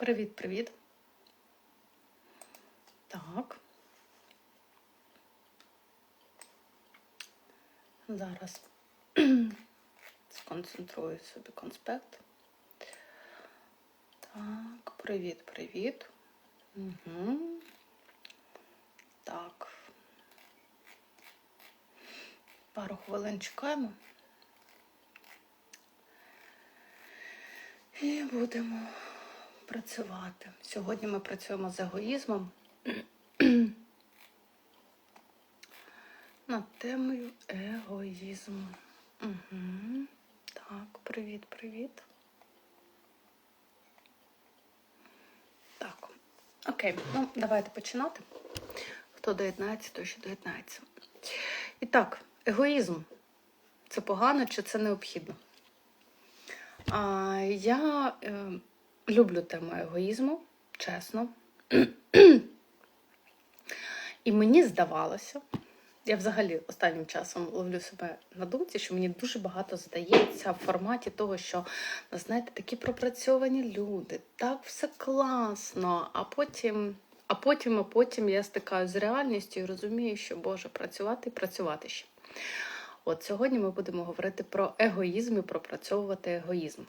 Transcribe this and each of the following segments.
Привіт-привіт. Так. Зараз сконцентрую собі конспект. Так, привіт-привіт. Угу. Так. Пару хвилин чекаємо. І будемо працювати. Сьогодні ми працюємо з егоїзмом над темою егоїзму. Угу. Так, привіт, привіт. Так, окей, ну давайте починати. Хто доєднається, той ще доєднається. І так, егоїзм це погано чи це необхідно? А, я е, люблю тему егоїзму, чесно. І мені здавалося, я взагалі останнім часом ловлю себе на думці, що мені дуже багато здається в форматі того, що, ну, знаєте, такі пропрацьовані люди, так все класно, а потім. А потім, а потім я стикаюся з реальністю і розумію, що Боже, працювати і працювати ще. От сьогодні ми будемо говорити про егоїзм і пропрацьовувати егоїзм.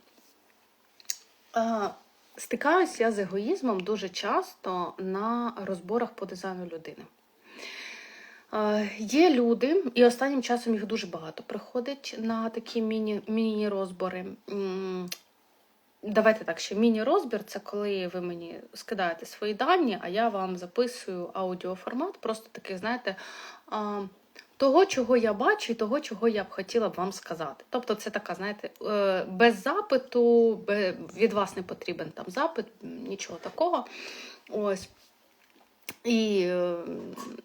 Стикаюсь я з егоїзмом дуже часто на розборах по дизайну людини. Е, Є люди, і останнім часом їх дуже багато приходить на такі міні- міні-розбори. Давайте так, ще міні-розбір це коли ви мені скидаєте свої дані, а я вам записую аудіоформат, просто такий, знаєте, того, чого я бачу, і того, чого я б хотіла б вам сказати. Тобто, це така, знаєте, е, без запиту, від вас не потрібен там запит, нічого такого. Ось. І е,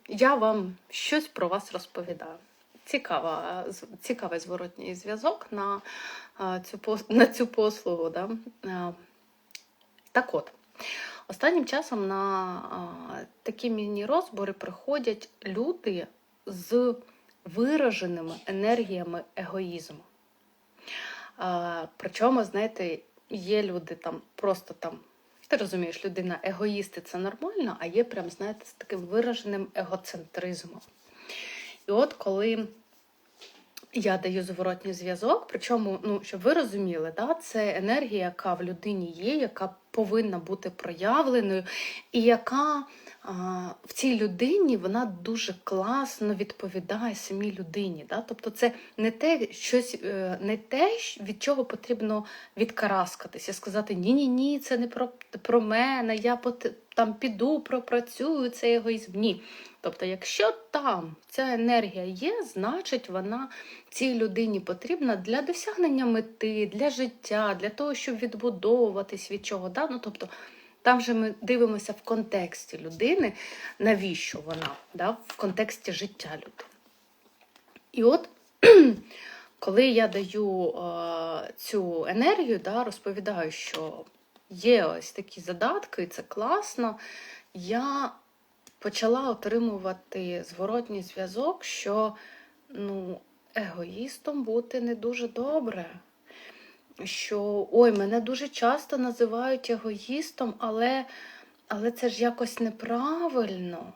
я вам щось про вас розповідаю. Цікава, цікавий зворотній зв'язок на, е, цю, на цю послугу. Да? Так от, останнім часом на такі міні-розбори приходять люди з вираженими енергіями егоїзму. Е, Причому, знаєте, є люди там просто там ти розумієш, людина егоїсти це нормально, а є прям, знаєте, з таким вираженим егоцентризмом. І от коли я даю зворотній зв'язок, причому, ну, щоб ви розуміли, да, це енергія, яка в людині є, яка повинна бути проявленою, і яка а, в цій людині вона дуже класно відповідає самій людині. Да? Тобто це не те, щось, е, не те, від чого потрібно відкараскатися, сказати ні-ні ні, це не про, про мене, я пот- там піду, пропрацюю цей егоїзм. Ні. Тобто, якщо там ця енергія є, значить вона цій людині потрібна для досягнення мети, для життя, для того, щоб відбудовуватись від чого. Да? Ну, тобто, там же ми дивимося в контексті людини, навіщо вона, да? в контексті життя людини. І от, коли я даю е, цю енергію, да, розповідаю, що є ось такі задатки, і це класно, я почала отримувати зворотній зв'язок, що ну, егоїстом бути не дуже добре. Що ой, мене дуже часто називають егоїстом, але, але це ж якось неправильно.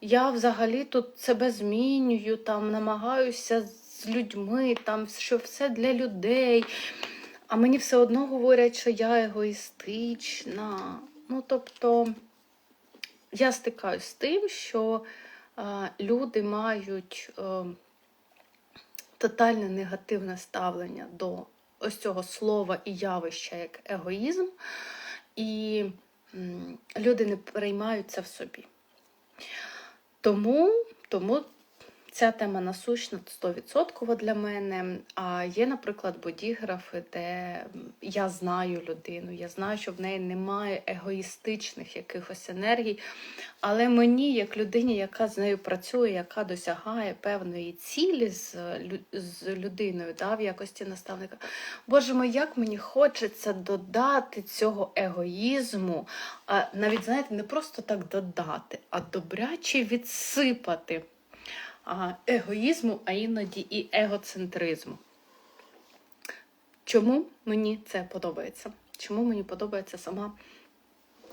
Я взагалі тут себе змінюю, там намагаюся з людьми, там що все для людей. А мені все одно говорять, що я егоїстична. Ну, тобто, я стикаюсь з тим, що е, люди мають е, тотальне негативне ставлення до ось цього слова і явища як егоїзм, і люди не приймають це в собі. Тому, тому ця тема насущна 100% для мене. А є, наприклад, бодіграфи, де я знаю людину, я знаю, що в неї немає егоїстичних якихось енергій. Але мені, як людині, яка з нею працює, яка досягає певної цілі з, з людиною да, в якості наставника, Боже мой, як мені хочеться додати цього егоїзму, а навіть, знаєте, не просто так додати, а добряче відсипати егоїзму, а іноді і егоцентризму. Чому мені це подобається? чому мені подобається сама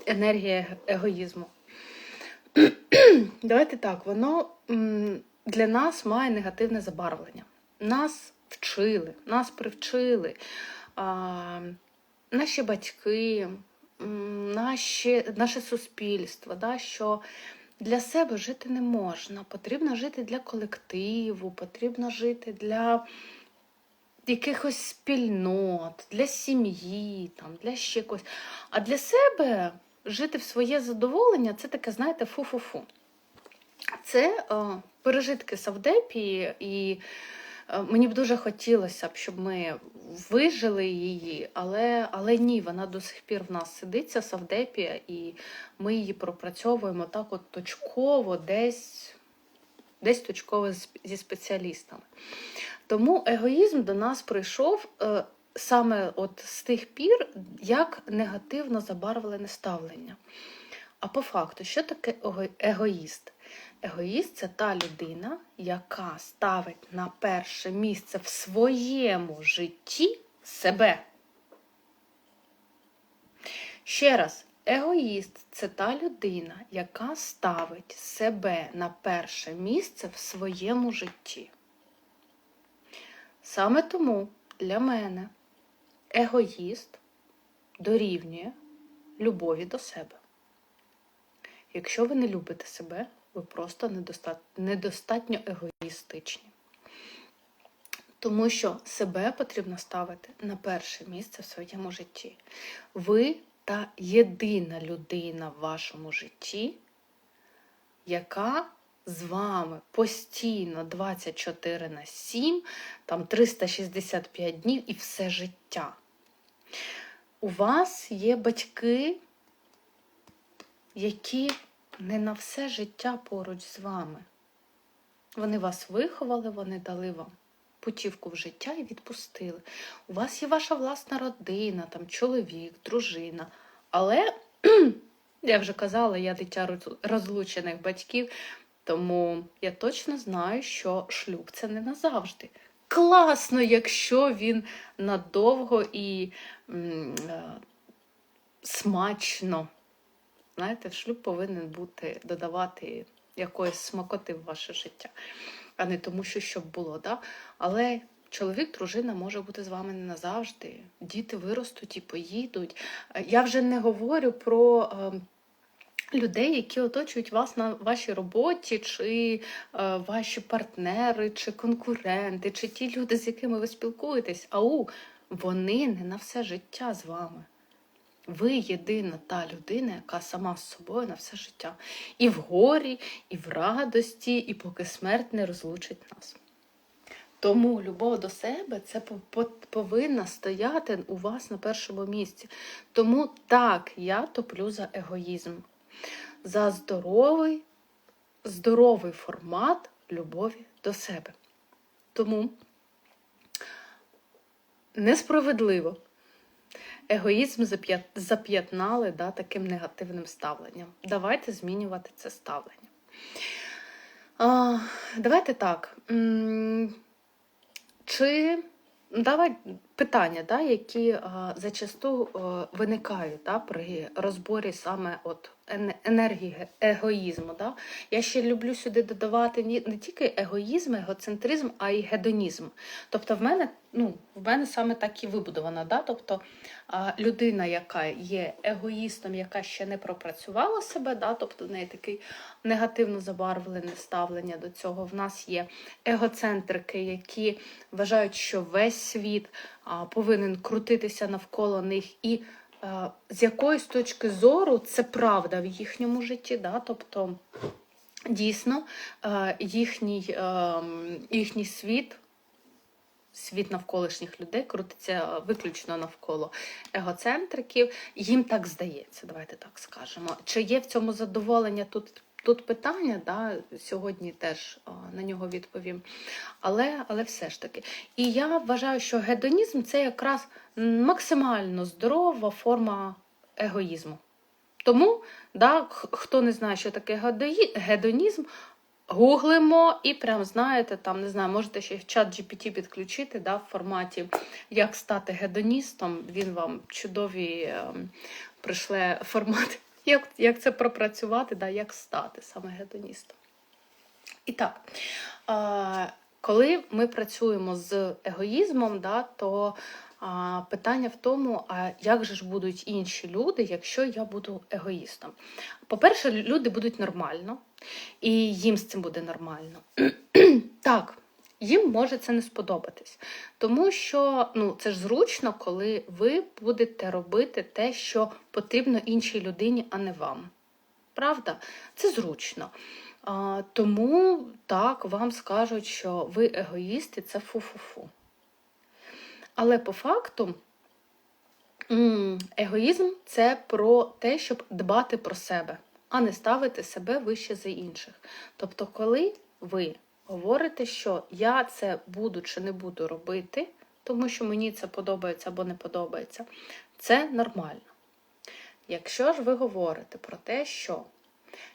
енергія егоїзму. Давайте так, воно для нас має негативне забарвлення. Нас вчили, нас привчили. Наші батьки, наші, наше суспільство, да, що для себе жити не можна. Потрібно жити для колективу, потрібно жити для якихось спільнот, для сім'ї, там, для ще когось. А для себе жити в своє задоволення це таке, знаєте, фу-фу-фу. Це е, пережитки Савдепії, і мені б дуже хотілося б, щоб ми вижили її, але, але ні, вона до сих пір в нас сидить, ця Савдепія, і ми її пропрацьовуємо так от точково, десь, десь точково зі спеціалістами. Тому егоїзм до нас прийшов е, саме от з тих пір, як негативно забарвлене ставлення. А по факту, що таке егоїст? Егоїст це та людина, яка ставить на перше місце в своєму житті себе. Ще раз, егоїст це та людина, яка ставить себе на перше місце в своєму житті. Саме тому для мене егоїст дорівнює любові до себе. Якщо ви не любите себе, ви просто недостатньо егоїстичні. Тому що себе потрібно ставити на перше місце в своєму житті. Ви та єдина людина в вашому житті, яка з вами постійно 24 на 7, там 365 днів і все життя. У вас є батьки, які не на все життя поруч з вами. Вони вас виховали, вони дали вам путівку в життя і відпустили. У вас є ваша власна родина, там чоловік, дружина. Але я вже казала, я дитя розлучених батьків, тому я точно знаю, що шлюб це не назавжди. Класно, якщо він надовго і м, е, смачно. Знаєте, шлюб повинен бути, додавати якоїсь смакоти в ваше життя, а не тому, що щоб було. Да? Але чоловік, дружина може бути з вами не назавжди. Діти виростуть і поїдуть. Я вже не говорю про. е, Людей, які оточують вас на вашій роботі, чи е, ваші партнери, чи конкуренти, чи ті люди, з якими ви спілкуєтесь, ау, вони не на все життя з вами. Ви єдина та людина, яка сама з собою на все життя. І в горі, і в радості, і поки смерть не розлучить нас. Тому любов до себе це по- по- повинна стояти у вас на першому місці. Тому так, я топлю за егоїзм, за здоровий, здоровий формат любові до себе. Тому несправедливо егоїзм зап'єднали да, таким негативним ставленням. Давайте змінювати це ставлення. А, давайте так. Чи давай питання, да, які а, зачасту а, виникають да, при розборі саме от енергії егоїзму. Да? Я ще люблю сюди додавати не тільки егоїзм, егоцентризм, а й гедонізм. Тобто, в мене, ну, в мене саме так і вибудовано. Да? Тобто людина, яка є егоїстом, яка ще не пропрацювала себе, да? тобто в неї такий негативно забарвлене ставлення до цього. В нас є егоцентрики, які вважають, що весь світ повинен крутитися навколо них і. З якоїсь точки зору це правда в їхньому житті, да? тобто дійсно е, їхній, ем, їхній світ світ навколишніх людей крутиться виключно навколо егоцентриків. Їм так здається, давайте так скажемо. Чи є в цьому задоволення тут? Тут питання, да, сьогодні теж на нього відповім. Але, але все ж таки. І я вважаю, що гедонізм це якраз максимально здорова форма егоїзму. Тому, да, хто не знає, що таке гедонізм, гуглимо і прям знаєте, там не знаю, можете ще в чат GPT підключити да, в форматі як стати гедоністом. Він вам чудові ем, пришле формат, як, як це пропрацювати, да, як стати саме гедоністом. І так, е, коли ми працюємо з егоїзмом, да, то а, питання в тому, а як же ж будуть інші люди, якщо я буду егоїстом? По-перше, люди будуть нормально, і їм з цим буде нормально. так, їм може це не сподобатись. Тому що ну, це ж зручно, коли ви будете робити те, що потрібно іншій людині, а не вам. Правда? Це зручно. А, тому так вам скажуть, що ви егоїсти це фу-фу-фу. Але по факту егоїзм це про те, щоб дбати про себе, а не ставити себе вище за інших. Тобто, коли ви говорите, що я це буду чи не буду робити, тому що мені це подобається або не подобається, це нормально. Якщо ж ви говорите про те, що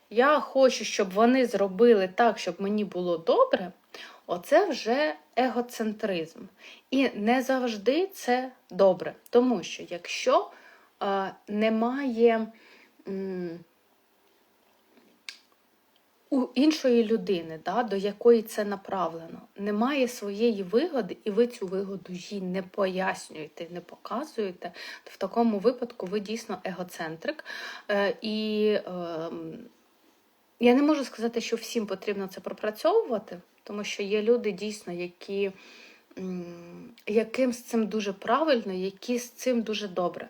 я хочу, щоб вони зробили так, щоб мені було добре, оце вже егоцентризм. І не завжди це добре. Тому що якщо е, немає м, у іншої людини, да, до якої це направлено, немає своєї вигоди, і ви цю вигоду їй не пояснюєте, не показуєте, то в такому випадку ви дійсно егоцентрик. Е, і е, я не можу сказати, що всім потрібно це пропрацьовувати, тому що є люди дійсно, які, яким з цим дуже правильно, які з цим дуже добре.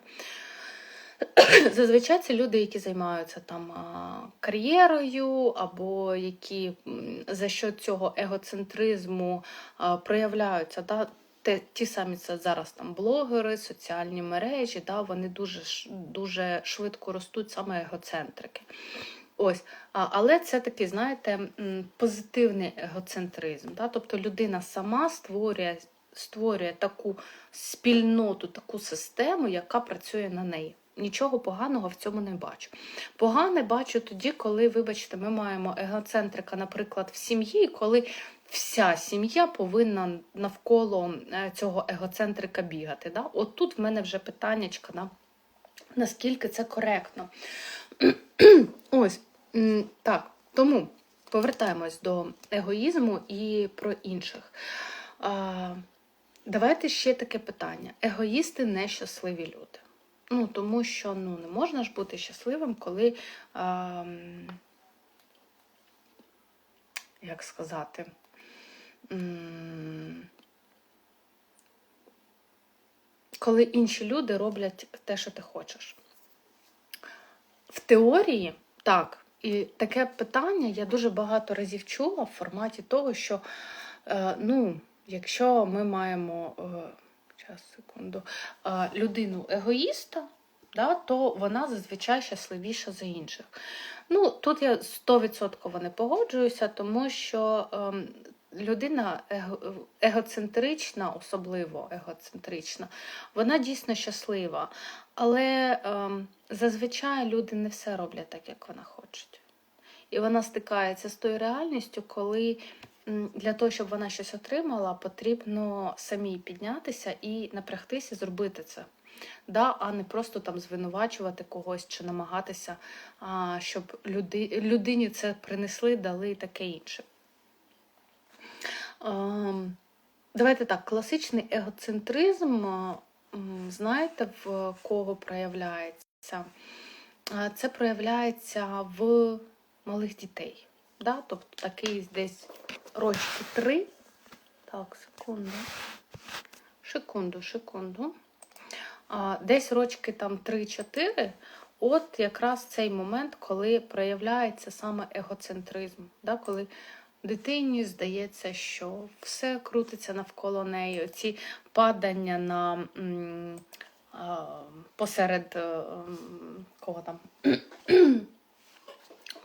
Зазвичай це люди, які займаються там кар'єрою, або які за що цього егоцентризму проявляються. Да? Те, ті самі це зараз там блогери, соціальні мережі, да, вони дуже, дуже швидко ростуть саме егоцентрики. Ось, але це такий, знаєте, позитивний егоцентризм. Да? Тобто людина сама створює, створює таку спільноту, таку систему, яка працює на неї. Нічого поганого в цьому не бачу. Погане бачу тоді, коли, вибачте, ми маємо егоцентрика, наприклад, в сім'ї, коли вся сім'я повинна навколо е, цього егоцентрика бігати. Да? От тут в мене вже питаннячка, да? наскільки це коректно. Ось так. Тому повертаємось до егоїзму і про інших. Давайте ще таке питання: егоїсти нещасливі люди. Ну, тому що ну, не можна ж бути щасливим, коли. М, як сказати? Коли інші люди роблять те, що ти хочеш. В теорії так. І таке питання я дуже багато разів чула в форматі того, що е, ну, якщо ми маємо е, час, секунду, людину егоїста, да, то вона зазвичай щасливіша за інших. Ну, тут я 100% не погоджуюся, тому що ем, людина его- егоцентрична, особливо егоцентрична, вона дійсно щаслива. Але ем, зазвичай люди не все роблять так, як вона хоче. І вона стикається з тою реальністю, коли для того, щоб вона щось отримала, потрібно самій піднятися і напрягтися, зробити це. Да, а не просто там звинувачувати когось чи намагатися, а, щоб люди, людині це принесли, дали і таке інше. Ем, давайте так, класичний егоцентризм, а, знаєте, в кого проявляється? А, Це проявляється в малих дітей. Да? Тобто такий десь рочки три. Так, секунду. Секунду, секунду. Десь рочки там 3-4. От якраз цей момент, коли проявляється саме егоцентризм. Да? Коли дитині здається, що все крутиться навколо неї. Оці падання на посеред е, кого там.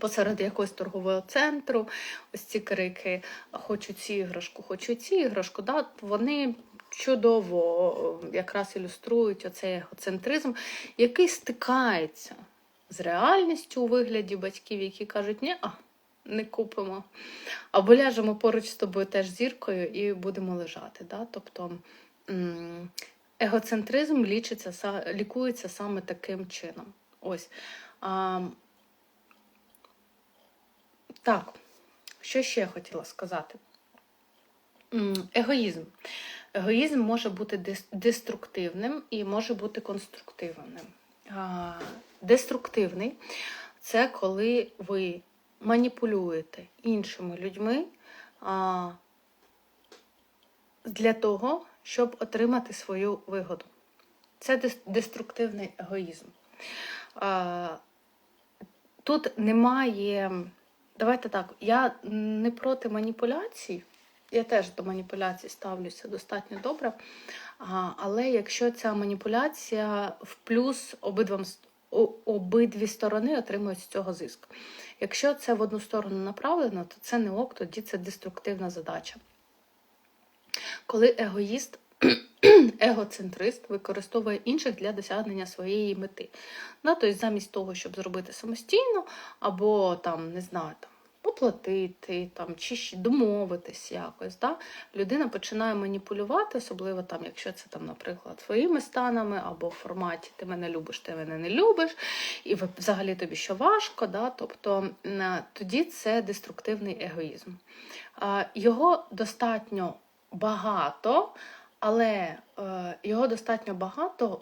Посеред якогось торгового центру, ось ці крики Хочу цю іграшку, хочу цю іграшку. Да? Вони чудово якраз ілюструють оцей егоцентризм, який стикається з реальністю у вигляді батьків, які кажуть, ні, а не купимо. Або ляжемо поруч з тобою теж зіркою і будемо лежати. Да? Тобто егоцентризм лічиться, лікується саме таким чином. Ось. Так, що ще я хотіла сказати? Егоїзм. Егоїзм може бути деструктивним і може бути конструктивним. Деструктивний це коли ви маніпулюєте іншими людьми для того, щоб отримати свою вигоду. Це деструктивний егоїзм. Тут немає. Давайте так, я не проти маніпуляцій, я теж до маніпуляцій ставлюся достатньо добре. Але якщо ця маніпуляція в плюс обидвам обидві сторони отримують з цього зиск. Якщо це в одну сторону направлено, то це не ок, тоді це деструктивна задача. Коли егоїст, егоцентрист використовує інших для досягнення своєї мети. Да, тобто замість того, щоб зробити самостійно, або там, не знаю, там, поплатити, там, чи домовитись якось. Да? Людина починає маніпулювати, особливо там, якщо це, там, наприклад, твоїми станами, або в форматі ти мене любиш, ти мене не любиш, і взагалі тобі що важко, да? тобто тоді це деструктивний егоїзм. Його достатньо багато, але е, його достатньо багато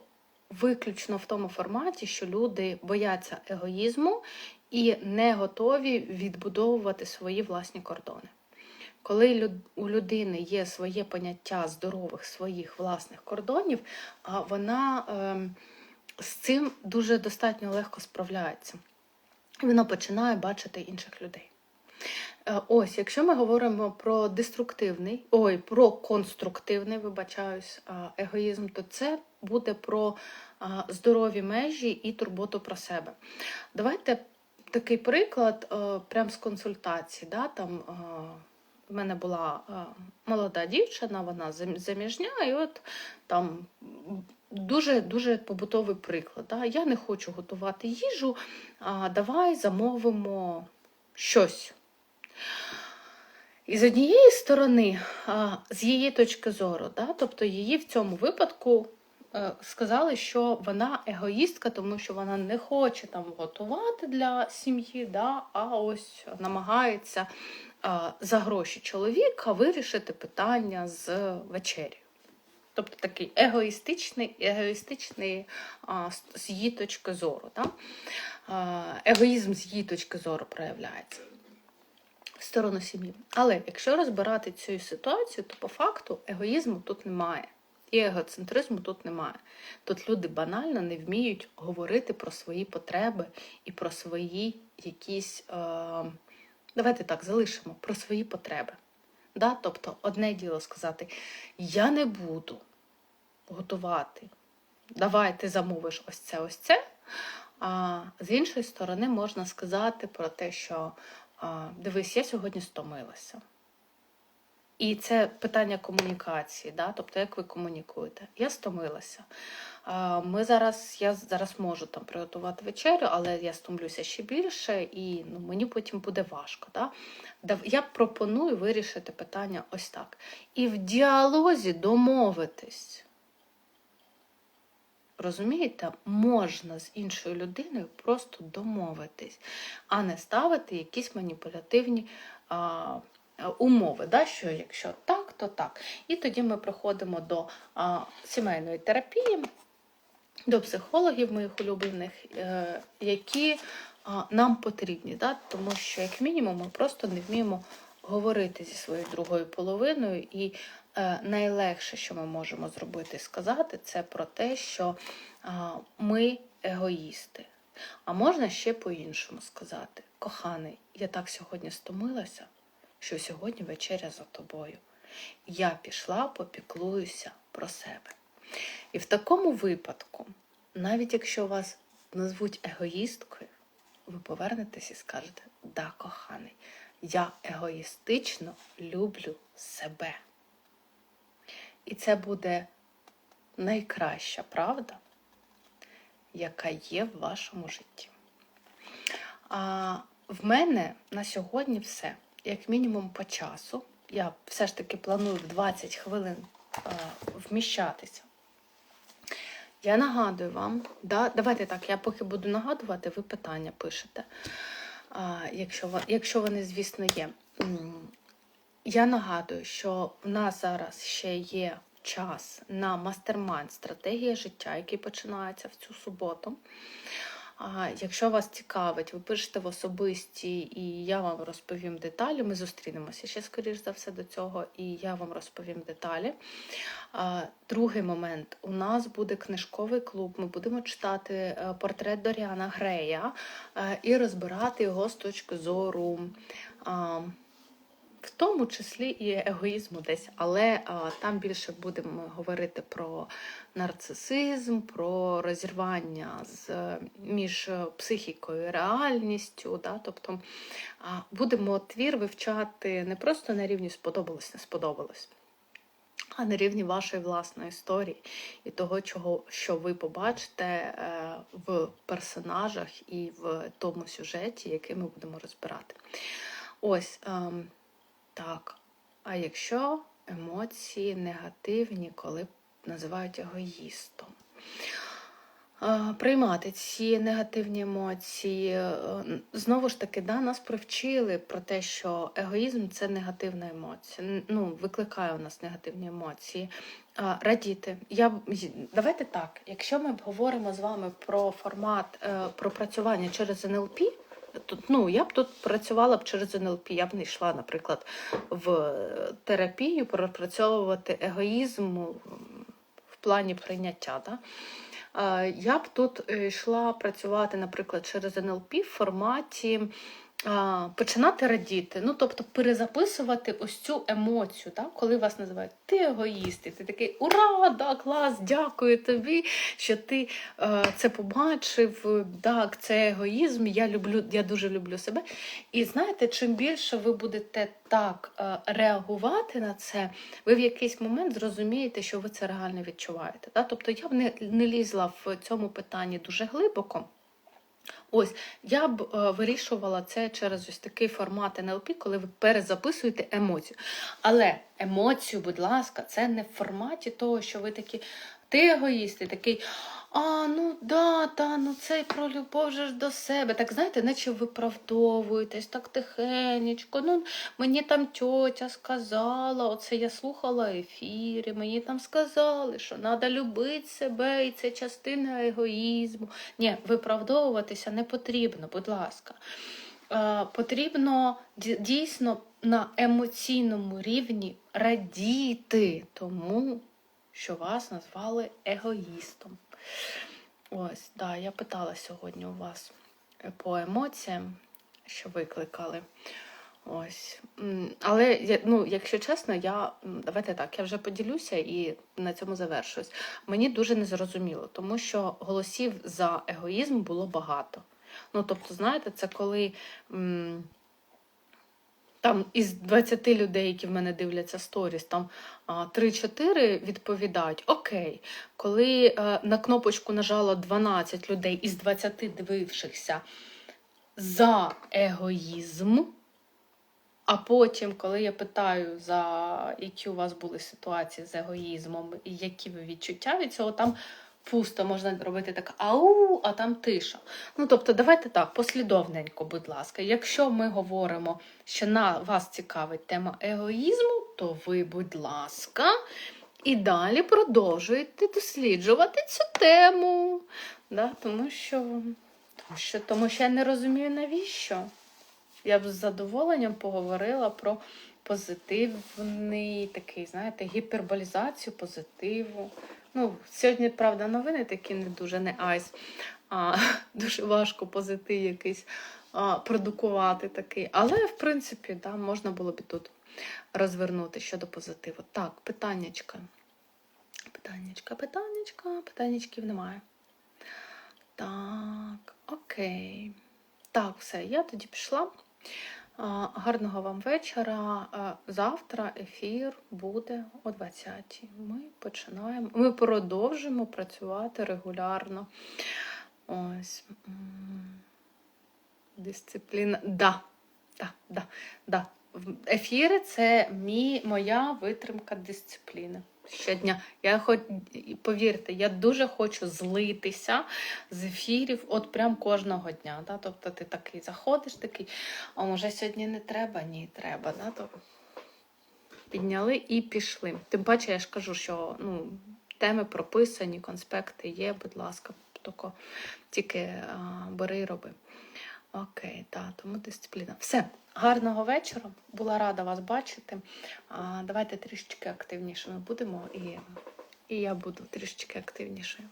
виключно в тому форматі, що люди бояться егоїзму і не готові відбудовувати свої власні кордони. Коли у людини є своє поняття здорових своїх власних кордонів, а вона ем, з цим дуже достатньо легко справляється. Вона починає бачити інших людей. Е, Ось, якщо ми говоримо про деструктивний, ой, про конструктивний, вибачаюсь, егоїзм, то це буде про здорові межі і турботу про себе. Давайте такий приклад е, прям з консультації. Да? Там, е, в мене була е, молода дівчина, вона зам- заміжня, і от там дуже дуже побутовий приклад. Да? Я не хочу готувати їжу, а давай замовимо щось. І з однієї сторони, з її точки зору, да, тобто її в цьому випадку сказали, що вона егоїстка, тому що вона не хоче там готувати для сім'ї, да, а ось намагається а, за гроші чоловіка вирішити питання з вечерю. Тобто такий егоїстичний, егоїстичний а, з- її точки зору. Да? А, егоїзм з її точки зору проявляється в сторону сім'ї. Але якщо розбирати цю ситуацію, то по факту егоїзму тут немає. І егоцентризму тут немає. Тут люди банально не вміють говорити про свої потреби і про свої якісь, е, давайте так, залишимо, про свої потреби. Да? Тобто, одне діло сказати: я не буду готувати, давай ти замовиш ось це, ось це. А з іншої сторони, можна сказати про те, що дивись, я сьогодні стомилася. І це питання комунікації, да? тобто як ви комунікуєте. Я стомилася. Ми зараз, я зараз можу там приготувати вечерю, але я стомлюся ще більше, і ну, мені потім буде важко. Да? Я пропоную вирішити питання ось так. І в діалозі домовитись. Розумієте, можна з іншою людиною просто домовитись, а не ставити якісь маніпулятивні умови. Да? Що якщо так, то так. І тоді ми приходимо до а, сімейної терапії, до психологів моїх улюблених, е, які а, нам потрібні. Да? Тому що, як мінімум, ми просто не вміємо говорити зі своєю другою половиною. І е, найлегше, що ми можемо зробити сказати, це про те, що ми егоїсти. А можна ще по-іншому сказати: коханий, я так сьогодні стомилася, що сьогодні вечеря за тобою. Я пішла, попіклуюся про себе. І в такому випадку, навіть якщо вас назвуть егоїсткою, ви повернетесь і скажете: Да, коханий, я егоїстично люблю себе. І це буде найкраща правда, яка є в вашому житті. А в мене на сьогодні все. Як мінімум по часу. Я все ж таки планую в 20 хвилин е, вміщатися. Я нагадую вам, да, давайте так, я поки буду нагадувати, ви питання пишете, а, якщо, якщо вони, звісно, є. Я нагадую, що в нас зараз ще є час на мастермайн стратегія життя, який починається в цю суботу. А, якщо вас цікавить, ви пишете в особисті, і я вам розповім деталі. Ми зустрінемося ще, скоріш за все, до цього, і я вам розповім деталі. А, другий момент: у нас буде книжковий клуб. Ми будемо читати е, портрет Доріана Грея е, і розбирати його з точки зору. В тому числі і егоїзму десь, але а, там більше будемо говорити про нарцисизм, про розірвання з, між психікою і реальністю. Да? Тобто а, будемо твір вивчати не просто на рівні сподобалось, не сподобалось. А на рівні вашої власної історії і того, чого, що ви побачите е, в персонажах і в тому сюжеті, який ми будемо розбирати. Ось ем, так. А якщо емоції негативні, коли називають егоїстом? Приймати ці негативні емоції. Е, Знову ж таки, да, нас привчили про те, що егоїзм це негативна емоція. Ну, викликає у нас негативні емоції. Радіти. Я давайте так. Якщо ми говоримо з вами про формат е, пропрацювання через НЛП, Тут, ну, я б тут працювала б через НЛП, я б не йшла, наприклад, в е, терапію пропрацьовувати егоїзм в плані прийняття. Да? Е, Я б тут е, йшла працювати, наприклад, через НЛП в форматі починати радіти. Ну, тобто перезаписувати ось цю емоцію, да? коли вас називають ти егоїст, і ти такий ура, да, клас, дякую тобі, що ти е, це побачив. Так, це егоїзм, я люблю, я дуже люблю себе. І знаєте, чим більше ви будете так е, реагувати на це, ви в якийсь момент зрозумієте, що ви це реально відчуваєте. Да? Тобто я б не, не лізла в цьому питанні дуже глибоко. Ось я б е, вирішувала це через ось такий формат НЛП, коли ви перезаписуєте емоцію. Але емоцію, будь ласка, це не в форматі того, що ви такі, ти егоїст, і такий. А, ну да, та, ну це про любов же ж до себе. Так знаєте, наче виправдовуєтесь так тихенечко. Ну, мені там тьотя сказала, оце я слухала ефіри, мені там сказали, що треба любити себе, і це частина егоїзму. Ні, виправдовуватися не потрібно, будь ласка. Потрібно дійсно на емоційному рівні радіти тому, що вас назвали егоїстом. Ось, да, я питала сьогодні у вас е, по емоціям, що викликали. Ось. Але ну, якщо чесно, я давайте так, я вже поділюся і на цьому завершусь. Мені дуже незрозуміло, тому що голосів за егоїзм було багато. Ну, тобто, знаєте, це коли. м, там із 20 людей, які в мене дивляться сторіс, там 3-4 відповідають окей. Коли е, на кнопочку нажало 12 людей із 20 дивившихся за егоїзм, а потім, коли я питаю, за які у вас були ситуації з егоїзмом і які ви відчуття від цього, там пусто можна робити так ау, а там тиша. Ну, тобто, давайте так, послідовненько, будь ласка. Якщо ми говоримо, що на вас цікавить тема егоїзму, то ви, будь ласка, і далі продовжуйте досліджувати цю тему. Да? Тому, що, тому, що, тому що я не розумію, навіщо. Я б з задоволенням поговорила про позитивний такий, знаєте, гіперболізацію позитиву. Ну, сьогодні, правда, новини такі не дуже не айс, а дуже важко позитив якийсь а, продукувати такий. Але, в принципі, да, можна було б тут розвернути щодо позитиву. Так, питаннячка. Питаннячка, питаннячка, питаннячків немає. Так, окей. Так, все, я тоді пішла. Гарного вам вечора. Завтра ефір буде о 20 Ми починаємо. Ми продовжимо працювати регулярно. Ось. Дисципліна. Да. Да, да, да. Ефіри це мій, моя витримка дисципліни. Щодня. Я хоч повірте, я дуже хочу злитися з ефірів, от прям кожного дня. Да? Тобто ти такий заходиш, такий, а може сьогодні не треба? Ні, треба. Да? То підняли і пішли. Тим паче, я ж кажу, що ну, теми прописані, конспекти є, будь ласка, тільки, тільки а, бери і роби. Окей, так, тому дисципліна. Все, гарного вечора. Була рада вас бачити. Давайте трішечки активнішими будемо, і, і я буду трішечки активнішою.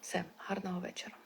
Все, гарного вечора.